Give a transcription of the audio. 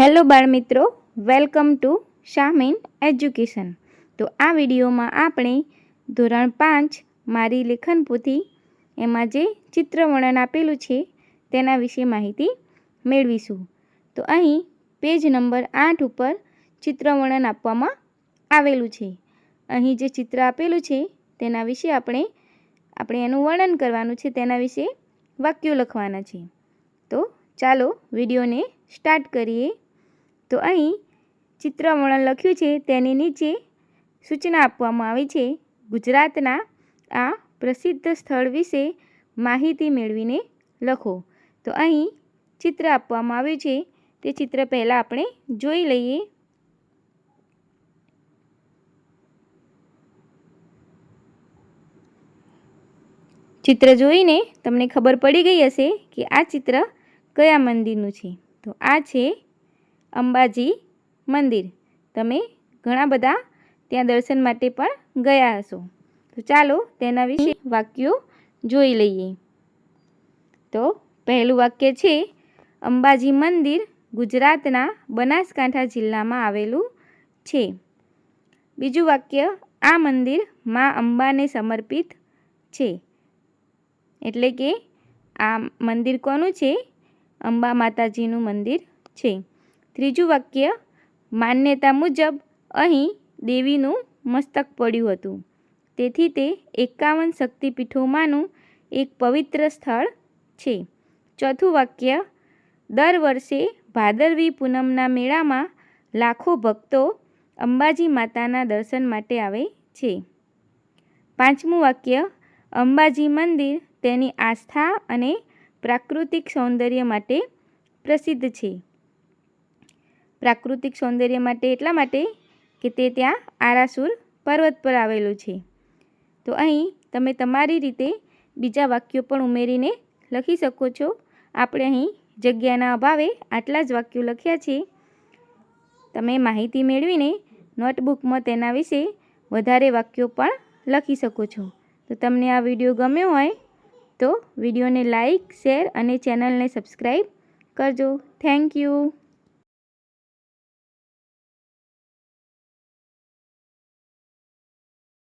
Hello બાળમિત્રો welcome to શામીન education. તો આ વિડીયોમાં આપણે ધોરણ પાંચ મારી લેખન પોથી, એમાં જે ચિત્ર વર્ણન આપેલું છે, તેના વિશે માહિતી મેળવીશું. તો અહીં પેજ નંબર આઠ ઉપર ચિત્ર વર્ણન આપવામાં આવેલું છે. અહીં જે ચિત્ર આપેલું છે, તેના વિશે આપણે આપણે એનું વર્ણન કરવાનું છે, તેના વિશે વાક્યો લખવાના છે. તો ચાલો વિડીયોને સ્ટાર્ટ કરીએ. તો અહીં ચિત્ર વર્ણન લખ્યું છે, તેની નીચે સૂચના આપવામાં આવી છે, ગુજરાતના આ પ્રસિદ્ધ સ્થળ વિશે માહિતી મેળવીને લખો. તો અહીં ચિત્ર આપવામાં આવ્યું છે, તે ચિત્ર પહેલાં આપણે જોઈ લઈએ. ચિત્ર જોઈને તમને ખબર પડી ગઈ હશે કે આ ચિત્ર કયા મંદિરનું છે. તો આ છે અંબાજી મંદિર. તમે ઘણા બધા ત્યાં દર્શન માટે પણ ગયા હશો. તો ચાલો તેના વિશે વાક્યો જોઈ લઈએ. તો પહેલું વાક્ય છે, અંબાજી મંદિર ગુજરાતના બનાસકાંઠા જિલ્લામાં આવેલું છે. બીજું વાક્ય, આ મંદિર મા અંબાને સમર્પિત છે. એટલે કે, આ મંદિર કોનું છે? અંબા માતાજીનું મંદિર છે. ત્રીજું વાક્ય, માન્યતા મુજબ અહીં દેવીનું મસ્તક પડ્યું હતું. તેથી તે એકાવન શક્તિપીઠોમાંનું એક પવિત્ર સ્થળ છે. ચોથું વાક્ય, દર વર્ષે ભાદરવી પૂનમના મેળામાં લાખો ભક્તો અંબાજી માતાના દર્શન માટે આવે છે. પાંચમું વાક્ય, અંબાજી મંદિર તેની આસ્થા અને પ્રાકૃતિક સૌંદર્ય માટે પ્રસિદ્ધ છે. પ્રાકૃતિક સૌંદર્ય માટે એટલા માટે કે તે ત્યાં આરાસુર પર્વત પર આવેલું છે. તો અહીં તમે તમારી રીતે બીજા વાક્યો પણ ઉમેરીને લખી શકો છો. આપણે અહીં જગ્યાના અભાવે આટલા જ વાક્યો લખ્યા છે. તમે માહિતી મેળવીને નોટબુકમાં તેના વિશે વધારે વાક્યો પણ લખી શકો છો. તો તમને આ વીડિયો ગમ્યો હોય તો વિડીયોને લાઈક, શેર અને ચેનલને સબસ્ક્રાઈબ કરજો. Thank you.